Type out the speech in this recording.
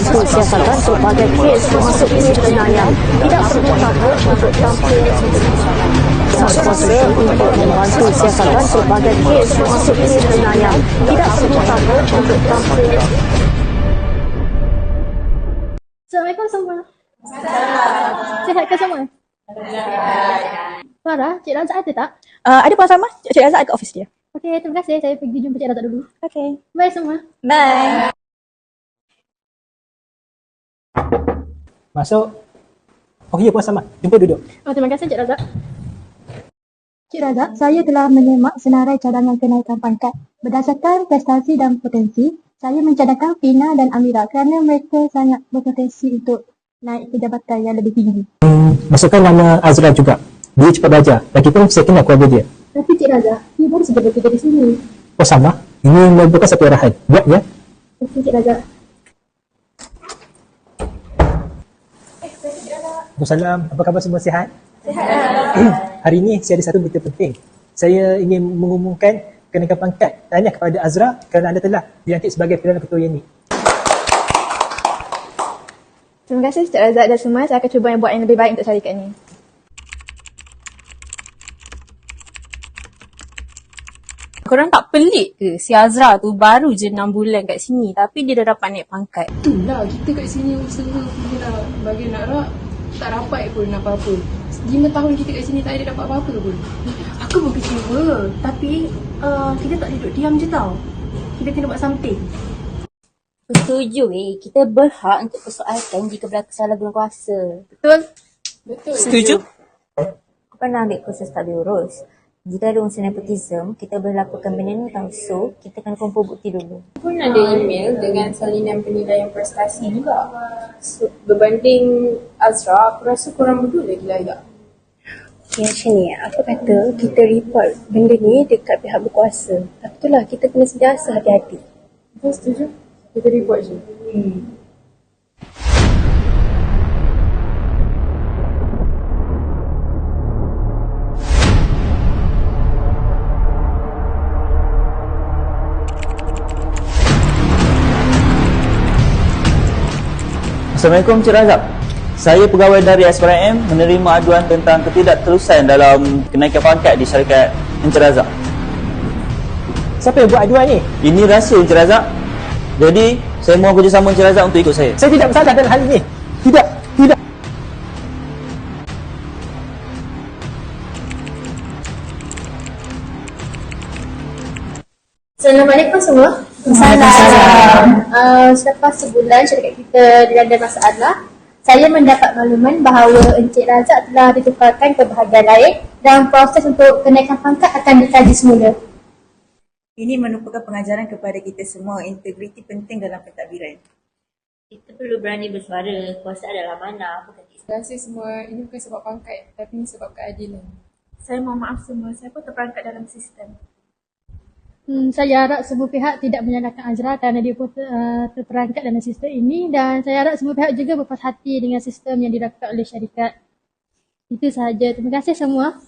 membantu siasatan pelbagai kes termasuk kes jenayah tidak perlu takut untuk tampil Kuasa untuk membantu siasatan pelbagai kes termasuk kes jenayah tidak perlu takut untuk tampil Assalamualaikum semua. Sihat ke semua? Farah, Cik Razak ada tak? Uh, ada Puan Salma? Cik Razak ke office dia. Okey, terima kasih. Saya pergi jumpa Cik Razak dulu. Okay. Bye semua. Bye. Masuk. Oh ya Puan Sama, jumpa duduk. Oh, terima kasih Cik Razak. Cik Razak, saya telah menyemak senarai cadangan kenaikan pangkat. Berdasarkan prestasi dan potensi, saya mencadangkan Fina dan Amira kerana mereka sangat berpotensi untuk naik ke jabatan yang lebih tinggi. Hmm, masukkan nama Azra juga. Dia cepat belajar. Lagipun saya kenal keluarga dia. Tapi Cik Razak, dia baru saja bekerja di sini. Puan Sama, ini merupakan satu arahan. Buat ya. Okey Cik Razak. Assalamualaikum. Apa khabar semua sihat? Sihat. Hari ini saya ada satu berita penting. Saya ingin mengumumkan kenaikan pangkat tahniah kepada Azra kerana anda telah dilantik sebagai Perdana Ketua UNI. Terima kasih Cik Razak dan semua. Saya akan cuba yang buat yang lebih baik untuk syarikat ini. Korang tak pelik ke si Azra tu baru je 6 bulan kat sini tapi dia dah dapat naik pangkat. Itulah kita kat sini usaha punya nak bagi nak rak tak dapat pun apa-apa. Lima tahun kita kat sini tak ada dapat apa-apa pun. Aku pun kecewa Tapi uh, kita tak duduk diam je tau Kita kena buat something Setuju eh, kita berhak untuk persoalkan jika berlaku salah guna kuasa. Betul? Betul. Setuju? Aku pernah ambil kursus tak diurus. Jika ada unsur nepotism, kita boleh lakukan benda ni tau. So, kita kena kumpul bukti dulu. pun ada email dengan salinan penilaian prestasi juga. So, berbanding Azra, aku rasa korang berdua lagi layak. Okay macam ni Aku kata kita report benda ni dekat pihak berkuasa Tapi itulah kita kena sentiasa hati-hati Kau setuju? Kita report je. Assalamualaikum Cik Razak. Saya pegawai dari SPRM menerima aduan tentang ketidakterusan dalam kenaikan pangkat di syarikat Encik Razak. Siapa yang buat aduan ni? Ini rahsia Encik Razak. Jadi, saya mohon kerjasama Encik Razak untuk ikut saya. Saya tidak bersalah dalam hal ini. Tidak, tidak. Assalamualaikum semua. Assalamualaikum. Uh, selepas sebulan syarikat kita dilanda masalah, saya mendapat makluman bahawa Encik Razak telah ditukarkan ke bahagian lain dan proses untuk kenaikan pangkat akan dikaji semula. Ini merupakan pengajaran kepada kita semua integriti penting dalam pentadbiran. Kita perlu berani bersuara. Kuasa adalah mana? Apa kata Terima kasih semua. Ini bukan sebab pangkat, tapi ini sebab keadilan. Saya mohon maaf semua Saya pun terperangkap dalam sistem Hmm, saya harap semua pihak tidak menyalahkan Azra kerana dia pun uh, terperangkap dalam sistem ini dan saya harap semua pihak juga berpuas hati dengan sistem yang dilakukan oleh syarikat. Itu sahaja. Terima kasih semua.